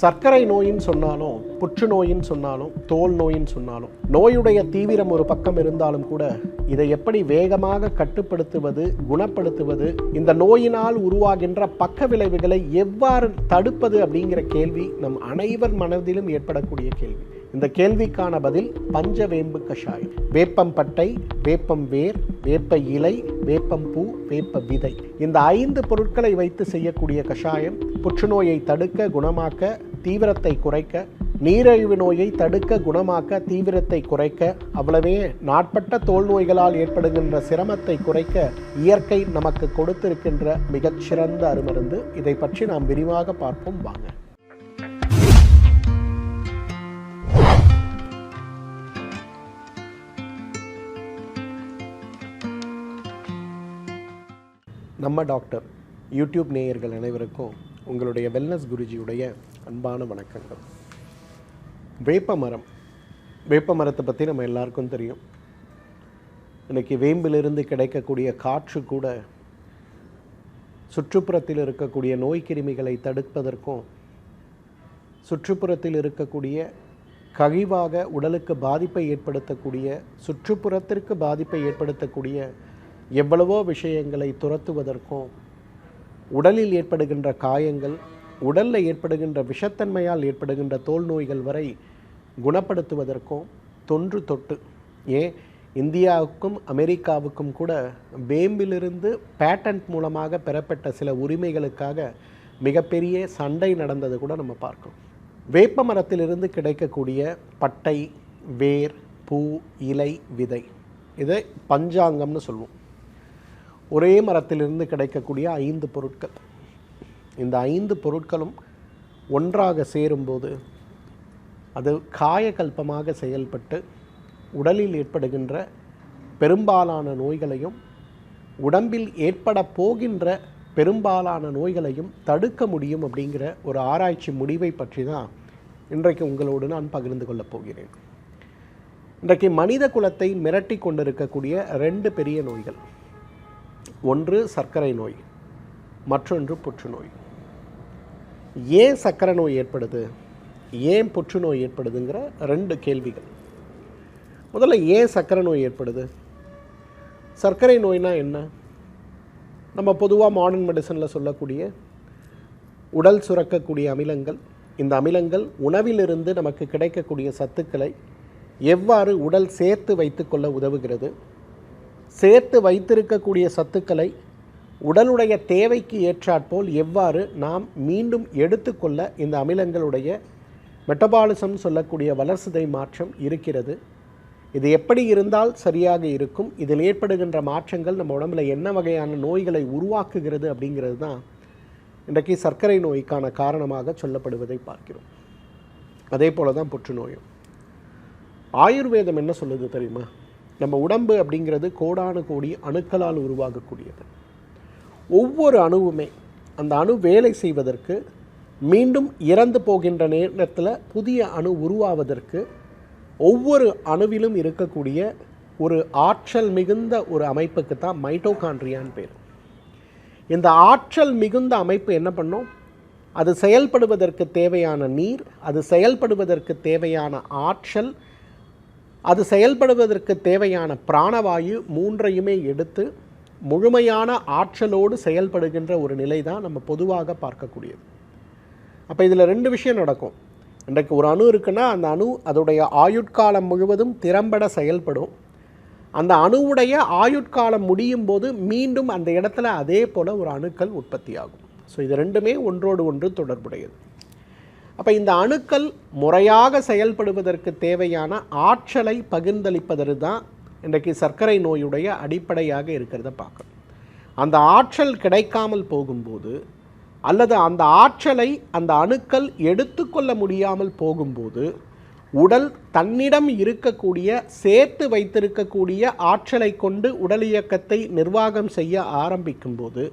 சர்க்கரை நோயின்னு சொன்னாலும் புற்றுநோயின்னு சொன்னாலும் தோல் நோயின்னு சொன்னாலும் நோயுடைய தீவிரம் ஒரு பக்கம் இருந்தாலும் கூட இதை எப்படி வேகமாக கட்டுப்படுத்துவது குணப்படுத்துவது இந்த நோயினால் உருவாகின்ற பக்க விளைவுகளை எவ்வாறு தடுப்பது அப்படிங்கிற கேள்வி நம் அனைவர் மனதிலும் ஏற்படக்கூடிய கேள்வி. இந்த கேள்விக்கான பதில் பஞ்சவேம்பு கஷாயம். வேப்பம் பட்டை வேப்பம் வேர் வேப்ப இலை வேப்பம் பூ வேப்ப விதை. இந்த ஐந்து பொருட்களை வைத்து செய்யக்கூடிய கஷாயம் புற்றுநோயை தடுக்க குணமாக்க தீவிரத்தை குறைக்க நீரிழிவு நோயை தடுக்க குணமாக்க தீவிரத்தை குறைக்க அவ்வளவே நாட்பட்ட தோல் நோய்களால் ஏற்படுகின்ற சிரமத்தை குறைக்க இயற்கை நமக்கு கொடுத்திருக்கின்ற மிகச்சிறந்த அருமருந்து. இதை பற்றி நாம் விரிவாக பார்ப்போம் வாங்க. நம்ம டாக்டர் யூடியூப் நேயர்கள் அனைவருக்கும் உங்களுடைய வெல்னஸ் குருஜியுடைய அன்பான வணக்கங்கள். வேப்ப மரம். வேப்ப மரத்தை பற்றி நம்ம எல்லாருக்கும் தெரியும். இன்னைக்கு வேம்பிலிருந்து கிடைக்கக்கூடிய காற்று கூட சுற்றுப்புறத்தில் இருக்கக்கூடிய நோய் கிருமிகளை தடுப்பதற்கும் சுற்றுப்புறத்தில் இருக்கக்கூடிய கழிவாக உடலுக்கு பாதிப்பை ஏற்படுத்தக்கூடிய சுற்றுப்புறத்திற்கு பாதிப்பை ஏற்படுத்தக்கூடிய எவ்வளவோ விஷயங்களை துரத்துவதற்கும் உடலில் ஏற்படுகின்ற காயங்கள் உடலில் ஏற்படுகின்ற விஷத்தன்மையால் ஏற்படுகின்ற தோல் நோய்கள் வரை குணப்படுத்துவதற்கும் தொன்று தொட்டு ஏன் இந்தியாவுக்கும் அமெரிக்காவுக்கும் கூட வேம்பிலிருந்து பேட்டன்ட் மூலமாக பெறப்பட்ட சில உரிமைகளுக்காக மிகப்பெரிய சண்டை நடந்தது கூட நம்ம பார்க்கிறோம். வேப்ப மரத்திலிருந்து கிடைக்கக்கூடிய பட்டை வேர் பூ இலை விதை இதை பஞ்சாங்கம்னு சொல்லுவோம். ஒரே மரத்திலிருந்து கிடைக்கக்கூடிய ஐந்து பொருட்கள். இந்த ஐந்து பொருட்களும் ஒன்றாக சேரும்போது அது காயகல்பமாக செயல்பட்டு உடலில் ஏற்படுகின்ற பெரும்பாலான நோய்களையும் உடம்பில் ஏற்பட போகின்ற பெரும்பாலான நோய்களையும் தடுக்க முடியும் அப்படிங்கிற ஒரு ஆராய்ச்சி முடிவை பற்றி தான் இன்றைக்கு உங்களோடு நான் பகிர்ந்து கொள்ளப் போகிறேன். இன்றைக்கு மனித குலத்தை மிரட்டி கொண்டிருக்கக்கூடிய ரெண்டு பெரிய நோய்கள். ஒன்று சர்க்கரை நோய் மற்றொன்று புற்றுநோய். ஏன் சர்க்கரை நோய் ஏற்படுது? ஏன் புற்றுநோய் ஏற்படுதுங்கிற ரெண்டு கேள்விகள். முதல்ல ஏன் சர்க்கரை நோய் ஏற்படுது? சர்க்கரை நோய்னா என்ன? நம்ம பொதுவாக மாடர்ன் மெடிசனில் சொல்லக்கூடிய உடல் சுரக்கக்கூடிய அமிலங்கள். இந்த அமிலங்கள் உணவிலிருந்து நமக்கு கிடைக்கக்கூடிய சத்துக்களை எவ்வாறு உடல் சேர்த்து வைத்துக்கொள்ள உதவுகிறது? சேர்த்து வைத்திருக்கக்கூடிய சத்துக்களை உடலுடைய தேவைக்கு ஏற்றாற்போல் எவ்வாறு நாம் மீண்டும் எடுத்துக்கொள்ள இந்த அமிலங்களுடைய மெட்டபாலிசம் சொல்லக்கூடிய வளர்சிதை மாற்றம் இருக்கிறது? இது எப்படி இருந்தால் சரியாக இருக்கும். இதில் ஏற்படுகின்ற மாற்றங்கள் நம்ம உடம்புல என்ன வகையான நோய்களை உருவாக்குகிறது அப்படிங்கிறது தான் இன்றைக்கு சர்க்கரை நோய்க்கான காரணமாக சொல்லப்படுவதை பார்க்கிறோம். அதே போல தான் புற்றுநோயும். ஆயுர்வேதம் என்ன சொல்லுது தெரியுமா? நம்ம உடம்பு அப்படிங்கிறது கோடானு கோடி அணுக்களால் உருவாகக்கூடியது. ஒவ்வொரு அணுவுமே அந்த அணு வேலை செய்வதற்கு மீண்டும் இறந்து போகின்ற நேரத்தில் புதிய அணு உருவாவதற்கு ஒவ்வொரு அணுவிலும் இருக்கக்கூடிய ஒரு ஆற்றல் மிகுந்த ஒரு அமைப்புக்கு தான் மைட்டோகான்ட்ரியான்னு பேர். இந்த ஆற்றல் மிகுந்த அமைப்பு என்ன பண்ணும்? அது செயல்படுவதற்கு தேவையான நீர் அது செயல்படுவதற்கு தேவையான ஆற்றல் அது செயல்படுவதற்கு தேவையான பிராணவாயு மூன்றையுமே எடுத்து முழுமையான ஆற்றலோடு செயல்படுகின்ற ஒரு நிலை தான் நம்ம பொதுவாக பார்க்கக்கூடியது. அப்போ இதில் ரெண்டு விஷயம் நடக்கும். இன்றைக்கு ஒரு அணு இருக்குன்னா அந்த அணு அதோடைய ஆயுட்காலம் முழுவதும் திறம்பட செயல்படும். அந்த அணுவுடைய ஆயுட்காலம் முடியும் போது மீண்டும் அந்த இடத்துல அதே போல் ஒரு அணுக்கள் உற்பத்தியாகும். ஸோ இது ரெண்டுமே ஒன்றோடு ஒன்று தொடர்புடையது. அப்போ இந்த அணுக்கள் முறையாக செயல்படுவதற்கு தேவையான ஆற்றலை பகிர்ந்தளிப்பதற்கு தான் இன்றைக்கு சர்க்கரை நோயுடைய அடிப்படையாக இருக்கிறத பார்க்கணும். அந்த ஆற்றல் கிடைக்காமல் போகும்போது அல்லது அந்த ஆற்றலை அந்த அணுக்கள் எடுத்துக்கொள்ள முடியாமல் போகும்போது உடல் தன்னிடம் இருக்கக்கூடிய சேர்த்து வைத்திருக்கக்கூடிய ஆற்றலை கொண்டு உடல் இயக்கத்தை நிர்வாகம் செய்ய ஆரம்பிக்கும்போது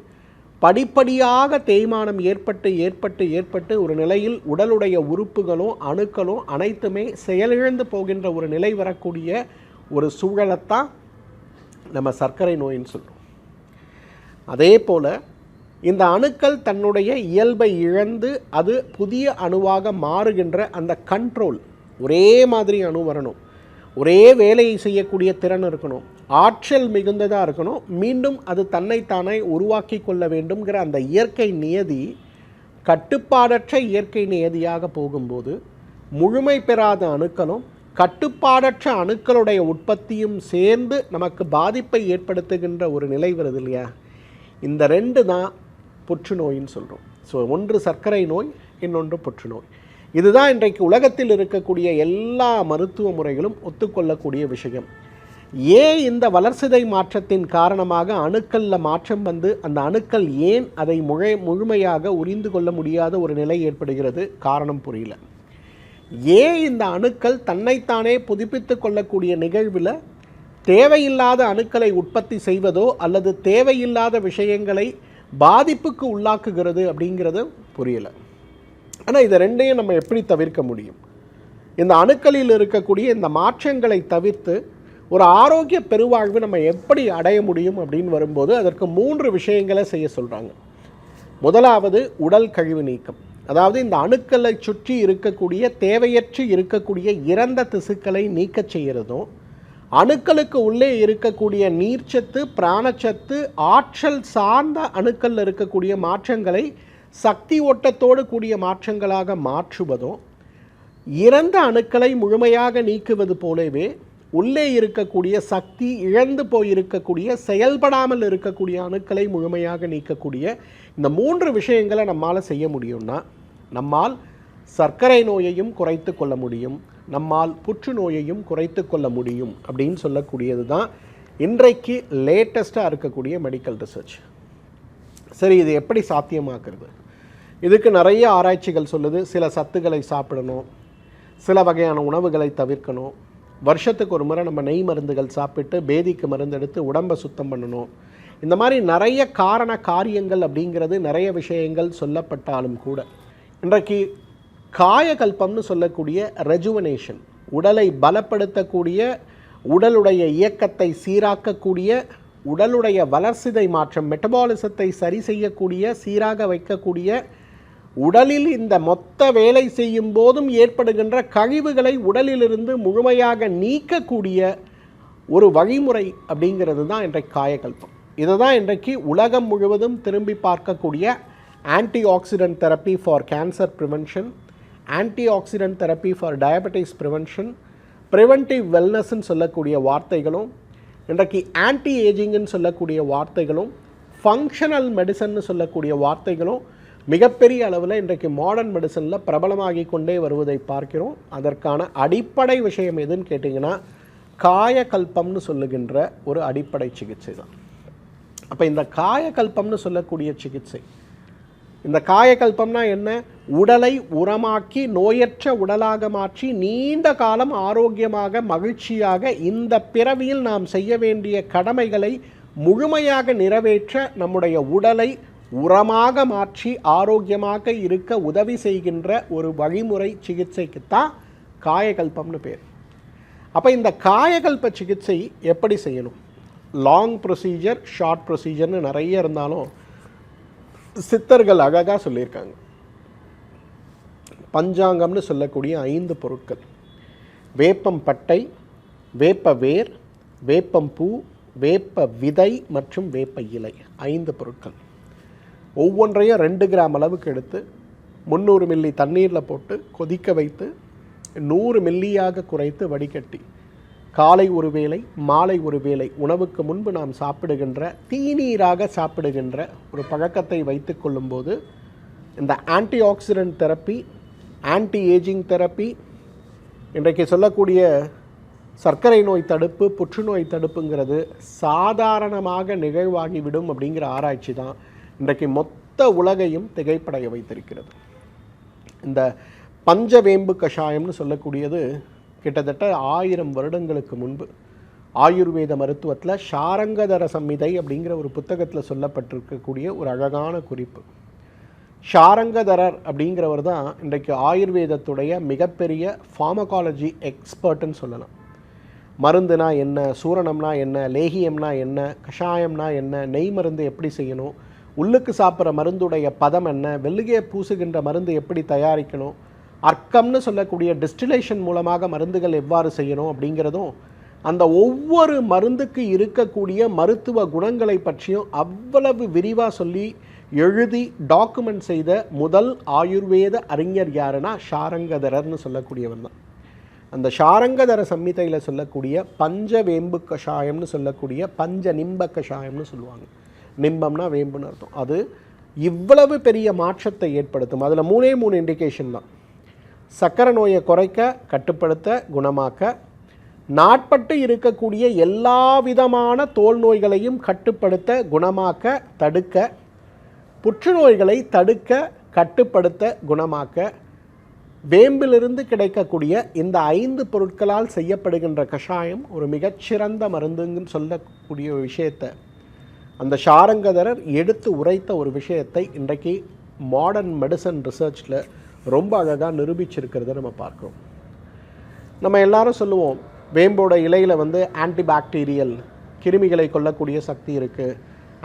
படிப்படியாக தேய்மானம் ஏற்பட்டு ஏற்பட்டு ஏற்பட்டு ஒரு நிலையில் உடலுடைய உறுப்புகளும் அணுக்களும் அனைத்துமே செயலிழந்து போகின்ற ஒரு நிலை வரக்கூடிய ஒரு சூழலைத்தான் நம்ம சர்க்கரை நோயின்னு சொல்கிறோம் அதே போல் இந்த அணுக்கள் தன்னுடைய இயல்பை இழந்து அது புதிய அணுவாக மாறுகின்ற அந்த கண்ட்ரோல் ஒரே மாதிரி அணு வரணும். ஒரே வேலையை செய்யக்கூடிய திறன் இருக்கணும். ஆற்றல் மிகுந்ததாக இருக்கணும். மீண்டும் அது தன்னைத்தானே உருவாக்கி கொள்ள வேண்டும்ங்கிற அந்த இயற்கை நியதி கட்டுப்பாடற்ற இயற்கை நியதியாக போகும்போது முழுமை பெறாத அணுக்களும் கட்டுப்பாடற்ற அணுக்களுடைய உற்பத்தியும் சேர்ந்து நமக்கு பாதிப்பை ஏற்படுத்துகின்ற ஒரு நிலை வருது இல்லையா? இந்த ரெண்டு தான் புற்றுநோயின்னு சொல்கிறோம் ஸோ ஒன்று சர்க்கரை நோய் இன்னொன்று புற்றுநோய். இதுதான் இன்றைக்கு உலகத்தில் இருக்கக்கூடிய எல்லா மருத்துவ முறைகளும் ஒத்துக்கொள்ளக்கூடிய விஷயம். ஏன் இந்த வளர்சிதை மாற்றத்தின் காரணமாக அணுக்களில் மாற்றம் வந்து அந்த அணுக்கள் ஏன் அதை முழை முழுமையாக உரிந்து கொள்ள முடியாத ஒரு நிலை ஏற்படுகிறது? காரணம் புரியல. ஏன் இந்த அணுக்கள் தன்னைத்தானே புதுப்பித்து கொள்ளக்கூடிய நிகழ்வில் தேவையில்லாத அணுக்களை உற்பத்தி செய்வதோ அல்லது தேவையில்லாத விஷயங்களை பாதிப்புக்கு உள்ளாக்குகிறது அப்படிங்கிறது புரியல. ஆனால் இதை ரெண்டையும் நம்ம எப்படி தவிர்க்க முடியும்? இந்த அணுக்களில் இருக்கக்கூடிய இந்த மாற்றங்களை தவிர்த்து ஒரு ஆரோக்கிய பெருவாழ்வு நம்ம எப்படி அடைய முடியும் அப்படின்னு வரும்போது அதற்கு மூன்று விஷயங்களை செய்ய சொல்கிறாங்க முதலாவது உடல் கழிவு நீக்கம். அதாவது இந்த அணுக்களை சுற்றி இருக்கக்கூடிய தேவையற்று இருக்கக்கூடிய இறந்த திசுக்களை நீக்கச் செய்கிறதும் அணுக்களுக்கு உள்ளே இருக்கக்கூடிய நீர்ச்சத்து பிராணச்சத்து ஆற்றல் சார்ந்த அணுக்களில் இருக்கக்கூடிய மாற்றங்களை சக்தி ஓட்டத்தோடு கூடிய மாற்றங்களாக மாற்றுவதும் இறந்த அணுக்களை முழுமையாக நீக்குவது போலவே உள்ளே இருக்கக்கூடிய சக்தி இழந்து போயிருக்கக்கூடிய செயல்படாமல் இருக்கக்கூடிய அணுக்களை முழுமையாக நீக்கக்கூடிய இந்த மூன்று விஷயங்களை நம்மால் செய்ய முடியும்னா நம்மால் சர்க்கரை நோயையும் குறைத்து கொள்ள முடியும் நம்மால் புற்றுநோயையும் குறைத்து கொள்ள முடியும் அப்படின்னு சொல்லக்கூடியது தான் இன்றைக்கு லேட்டஸ்ட்டாக இருக்கக்கூடிய மெடிக்கல் ரிசர்ச் சரி இது எப்படி சாத்தியமாக்குறது? இதுக்கு நிறைய ஆராய்ச்சிகள் சொல்லுது. சில சத்துக்களை சாப்பிடணும் சில வகையான உணவுகளை தவிர்க்கணும். வருஷத்துக்கு ஒரு முறை நம்ம நெய் மருந்துகள் சாப்பிட்டு பேதிக்கு மருந்து எடுத்து உடம்பை சுத்தம் பண்ணணும். இந்த மாதிரி நிறைய காரண காரியங்கள் அப்படிங்கிறது நிறைய விஷயங்கள் சொல்லப்பட்டாலும் கூட. இன்றைக்கு காயகல்பம்னு சொல்லக்கூடிய ரெஜுவனேஷன் உடலை பலப்படுத்தக்கூடிய உடலுடைய இயக்கத்தை சீராக்கக்கூடிய உடலுடைய வளர்சிதை மாற்றம் மெட்டபாலிசத்தை சரி செய்யக்கூடிய சீராக வைக்கக்கூடிய உடலில் இந்த மொத்த வேலை செய்யும் போதும் ஏற்படுகின்ற கழிவுகளை உடலிலிருந்து முழுமையாக நீக்கக்கூடிய ஒரு வழிமுறை அப்படிங்கிறது தான் இன்றைக்கு காயக்கல்பம் இதை தான் இன்றைக்கு உலகம் முழுவதும் திரும்பி பார்க்கக்கூடிய antioxidant therapy for cancer prevention antioxidant therapy for diabetes prevention preventive வெல்னஸ்ன்னு சொல்லக்கூடிய வார்த்தைகளும் இன்றைக்கு ஆன்டி ஏஜிங்னு சொல்லக்கூடிய வார்த்தைகளும் ஃபங்க்ஷனல் மெடிசன்னு சொல்லக்கூடிய வார்த்தைகளும் மிகப்பெரிய அளவில் இன்றைக்கு மாடர்ன் மெடிசனில் பிரபலமாகி கொண்டே வருவதை பார்க்கிறோம். அதற்கான அடிப்படை விஷயம் எதுன்னு கேட்டிங்கன்னா காயகல்பம்னு சொல்லுகின்ற ஒரு அடிப்படை சிகிச்சை தான். அப்போ இந்த காயகல்பம்னு சொல்லக்கூடிய சிகிச்சை இந்த காயகல்பம்னா என்ன? உடலை உரமாக்கி நோயற்ற உடலாக மாற்றி நீண்ட காலம் ஆரோக்கியமாக மகிழ்ச்சியாக இந்த பிறவியில் நாம் செய்ய வேண்டிய கடமைகளை முழுமையாக நிறைவேற்ற நம்முடைய உடலை உரமாக மாற்றி ஆரோக்கியமாக இருக்க உதவி செய்கின்ற ஒரு வழிமுறை சிகிச்சைக்குத்தான் காயகல்பம்னு பேர். அப்போ இந்த காயகல்ப சிகிச்சை எப்படி செய்யணும்? லாங் ப்ரொசீஜர் ஷார்ட் ப்ரொசீஜர்னு நிறைய இருந்தாலும் சித்தர்கள் அழகாக சொல்லியிருக்காங்க. பஞ்சாங்கம்னு சொல்லக்கூடிய ஐந்து பொருட்கள். வேப்பம் பட்டை வேப்ப வேர் வேப்பம் பூ வேப்ப விதை மற்றும் வேப்ப இலை. ஐந்து பொருட்கள். ஒவ்வொன்றையும் ரெண்டு கிராம் அளவுக்கு எடுத்து முந்நூறு மில்லி தண்ணீரில் போட்டு கொதிக்க வைத்து நூறு மில்லியாக குறைத்து வடிகட்டி காலை ஒரு வேளை மாலை ஒரு வேளை உணவுக்கு முன்பு நாம் சாப்பிடுகின்ற தீநீராக சாப்பிடுகின்ற ஒரு பழக்கத்தை வைத்து கொள்ளும்போது இந்த antioxidant therapy anti ageing therapy இன்றைக்கு சொல்லக்கூடிய சர்க்கரை நோய் தடுப்பு புற்றுநோய் தடுப்புங்கிறது சாதாரணமாக நிகழ்வாகிவிடும் அப்படிங்கிற ஆராய்ச்சி தான். இன்றைக்கு மொத்த உலகையும் திகைப்படைய வைத்திருக்கிறது. இந்த பஞ்சவேம்பு கஷாயம்னு சொல்லக்கூடியது கிட்டத்தட்ட ஆயிரம் வருடங்களுக்கு முன்பு ஆயுர்வேத மருத்துவத்தில் ஷாரங்கதர சம்மிதை அப்படிங்கிற ஒரு புத்தகத்தில் சொல்லப்பட்டிருக்கக்கூடிய ஒரு அழகான குறிப்பு. ஷாரங்கதரர் அப்படிங்கிறவர் தான் இன்றைக்கு ஆயுர்வேதத்துடைய மிகப்பெரிய ஃபார்மகாலஜி எக்ஸ்பர்ட்டுன்னு சொல்லலாம். மருந்துனா என்ன சூரணம்னா என்ன லேகியம்னா என்ன கஷாயம்னா என்ன நெய் மருந்து எப்படி செய்யணும் உள்ளுக்கு சாப்பிட்ற மருந்துடைய பதம் என்ன? வெள்ளிகையை பூசுகின்ற மருந்து எப்படி தயாரிக்கணும்? அர்க்கம்னு சொல்லக்கூடிய டிஸ்டிலேஷன் மூலமாக மருந்துகள் எவ்வாறு செய்யணும் அப்படிங்கிறதும் அந்த ஒவ்வொரு மருந்துக்கு இருக்கக்கூடிய மருத்துவ குணங்களை பற்றியும் அவ்வளவு விரிவாக சொல்லி எழுதி டாக்குமெண்ட் செய்த முதல் ஆயுர்வேத அறிஞர் யாருன்னா ஷாரங்கதரர்னு சொல்லக்கூடியவர் தான். அந்த ஷாரங்கதர சம்மிதையில் சொல்லக்கூடிய பஞ்ச வேம்பு கஷாயம்னு சொல்லக்கூடிய பஞ்ச நிம்ப கஷாயம்னு சொல்லுவாங்க. நிம்பம்னா வேம்புன்னு அர்த்தம். அது இவ்வளவு பெரிய மாற்றத்தை ஏற்படுத்தும். அதில் மூணே மூணு இண்டிகேஷன் தான். சக்கரை நோயை குறைக்க கட்டுப்படுத்த குணமாக்க நாட்பட்டு இருக்கக்கூடிய எல்லா விதமான தோல் நோய்களையும் கட்டுப்படுத்த குணமாக்க தடுக்க புற்றுநோய்களை தடுக்க கட்டுப்படுத்த குணமாக்க வேம்பிலிருந்து கிடைக்கக்கூடிய இந்த ஐந்து பொருட்களால் செய்யப்படுகின்ற கஷாயம் ஒரு மிகச்சிறந்த மருந்துன்னு சொல்லக்கூடிய விஷயத்தை அந்த ஷாரங்கதரர் எடுத்து உரைத்த ஒரு விஷயத்தை இன்றைக்கு மாடர்ன் மெடிசன் ரிசர்ச்சில் ரொம்ப அழகாக நிரூபிச்சிருக்கிறத நம்ம பார்க்குறோம். நம்ம எல்லாரும் சொல்லுவோம் வேம்போட இலையில் வந்து ஆன்டிபாக்டீரியல் கிருமிகளை கொல்லக்கூடிய சக்தி இருக்குது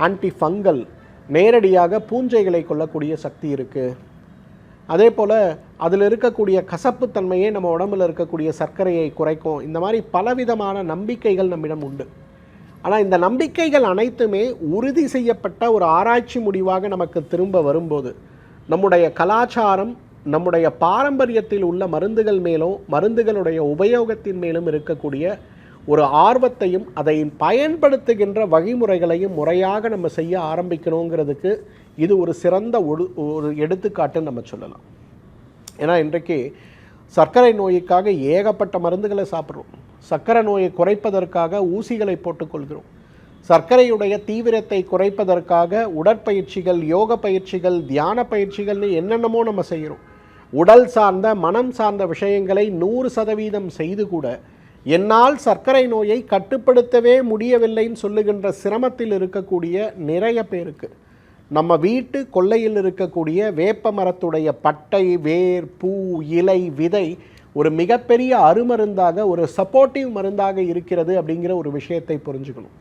ஆன்டி ஃபங்கல் நேரடியாக பூஞ்சைகளை கொல்லக்கூடிய சக்தி இருக்குது அதே போல் அதில் இருக்கக்கூடிய கசப்புத்தன்மையே நம்ம உடம்புல இருக்கக்கூடிய சர்க்கரையை குறைக்கும். இந்த மாதிரி பலவிதமான நம்பிக்கைகள் நம்மிடம் உண்டு. ஆனால் இந்த நம்பிக்கைகள் அனைத்துமே உறுதி செய்யப்பட்ட ஒரு ஆராய்ச்சி முடிவாக நமக்கு திரும்ப வரும்போது நம்முடைய கலாச்சாரம் நம்முடைய பாரம்பரியத்தில் உள்ள மருந்துகள் மேலும் மருந்துகளுடைய உபயோகத்தின் மேலும் இருக்கக்கூடிய ஒரு ஆர்வத்தையும் அதை பயன்படுத்துகின்ற வழிமுறைகளையும் முறையாக நம்ம செய்ய ஆரம்பிக்கணுங்கிறதுக்கு இது ஒரு சிறந்த ஒரு ஒரு எடுத்துக்காட்டுன்னு நம்ம சொல்லலாம். ஏன்னா இன்றைக்கு சர்க்கரை நோய்க்காக ஏகப்பட்ட மருந்துகளை சாப்பிட்றோம். சர்க்கரை நோயை குறைப்பதற்காக ஊசிகளை போட்டுக்கொள்கிறோம். சர்க்கரையுடைய தீவிரத்தை குறைப்பதற்காக உடற்பயிற்சிகள் யோக பயிற்சிகள் தியான பயிற்சிகள்னு என்னென்னமோ நம்ம செய்கிறோம். உடல் சார்ந்த மனம் சார்ந்த விஷயங்களை நூறு சதவீதம் செய்து கூட என்னால் சர்க்கரை நோயை கட்டுப்படுத்தவே முடியவில்லைன்னு சொல்லுகின்ற சிரமத்தில் இருக்கக்கூடிய நிறைய பேருக்கு நம்ம வீட்டு கொல்லையில் இருக்கக்கூடிய வேப்ப மரத்துடைய பட்டை வேர் பூ இலை விதை ஒரு மிகப்பெரிய அருமருந்தாக ஒரு சப்போர்ட்டிவ் மருந்தாக இருக்கிறது அப்படிங்கிற ஒரு விஷயத்தை புரிஞ்சுக்கணும்.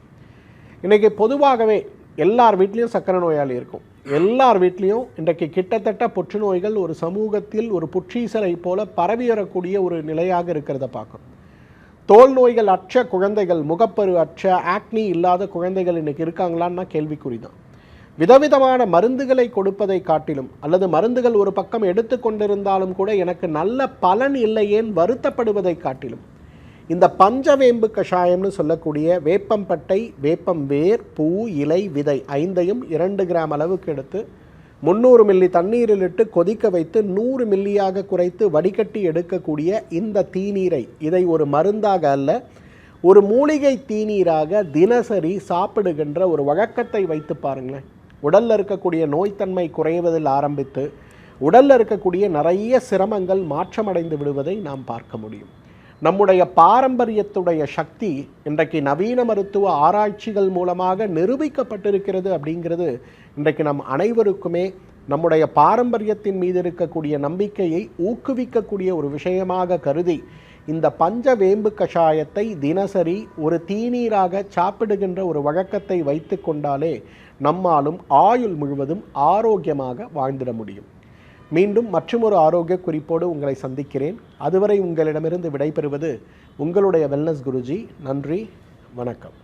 இன்றைக்கி பொதுவாகவே எல்லார் வீட்லேயும் சர்க்கரை நோயாளி இருக்கும். எல்லார் வீட்லேயும் இன்றைக்கு கிட்டத்தட்ட புற்றுநோய்கள் ஒரு சமூகத்தில் ஒரு புற்றீசலை போல பரவி வரக்கூடிய ஒரு நிலையாக இருக்கிறத பார்க்கும் தோல் நோய்கள் அற்ற குழந்தைகள் முகப்பரு அற்ற ஆக்னி இல்லாத குழந்தைகள் இன்றைக்கி இருக்காங்களான்னா கேள்விக்குறி தான் விதவிதமான மருந்துகளை கொடுப்பதை காட்டிலும் அல்லது மருந்துகள் ஒரு பக்கம் எடுத்துக்கொண்டிருந்தாலும் கூட எனக்கு நல்ல பலன் இல்லையேன் வருத்தப்படுவதை காட்டிலும். இந்த பஞ்சவேம்பு கஷாயம்னு சொல்லக்கூடிய வேப்பம்பட்டை வேப்பம் வேர் பூ இலை விதை ஐந்தையும் இரண்டு கிராம் அளவுக்கு எடுத்து முந்நூறு மில்லி தண்ணீரில் இட்டு கொதிக்க வைத்து நூறு மில்லியாக குறைத்து வடிகட்டி எடுக்கக்கூடிய இந்த தீநீரை இதை ஒரு மருந்தாக அல்ல ஒரு மூலிகை தீநீராக தினசரி சாப்பிடுகின்ற ஒரு வழக்கத்தை வைத்து பாருங்களேன். உடலில் இருக்கக்கூடிய நோய்த்தன்மை குறைவதில் ஆரம்பித்து உடலில் இருக்கக்கூடிய நிறைய சிரமங்கள் மாற்றமடைந்து விடுவதை நாம் பார்க்க முடியும். நம்முடைய பாரம்பரியத்துடைய சக்தி இன்றைக்கு நவீன மருத்துவ ஆராய்ச்சிகள் மூலமாக நிரூபிக்கப்பட்டிருக்கிறது அப்படிங்கிறது இன்றைக்கு நம் அனைவருக்குமே நம்முடைய பாரம்பரியத்தின் மீது இருக்கக்கூடிய நம்பிக்கையை ஊக்குவிக்கக்கூடிய ஒரு விஷயமாக கருதி இந்த பஞ்ச வேம்பு கஷாயத்தை தினசரி ஒரு தீநீராக சாப்பிடுகின்ற ஒரு வழக்கத்தை வைத்து கொண்டாலே நம்மாலும் ஆயுள் முழுவதும் ஆரோக்கியமாக வாழ்ந்திட முடியும். மீண்டும் மற்றொரு ஆரோக்கிய குறிப்போடு உங்களை சந்திக்கிறேன். அதுவரை உங்களிடமிருந்து விடைபெறுவது உங்களுடைய வெல்னஸ் குருஜி. நன்றி வணக்கம்.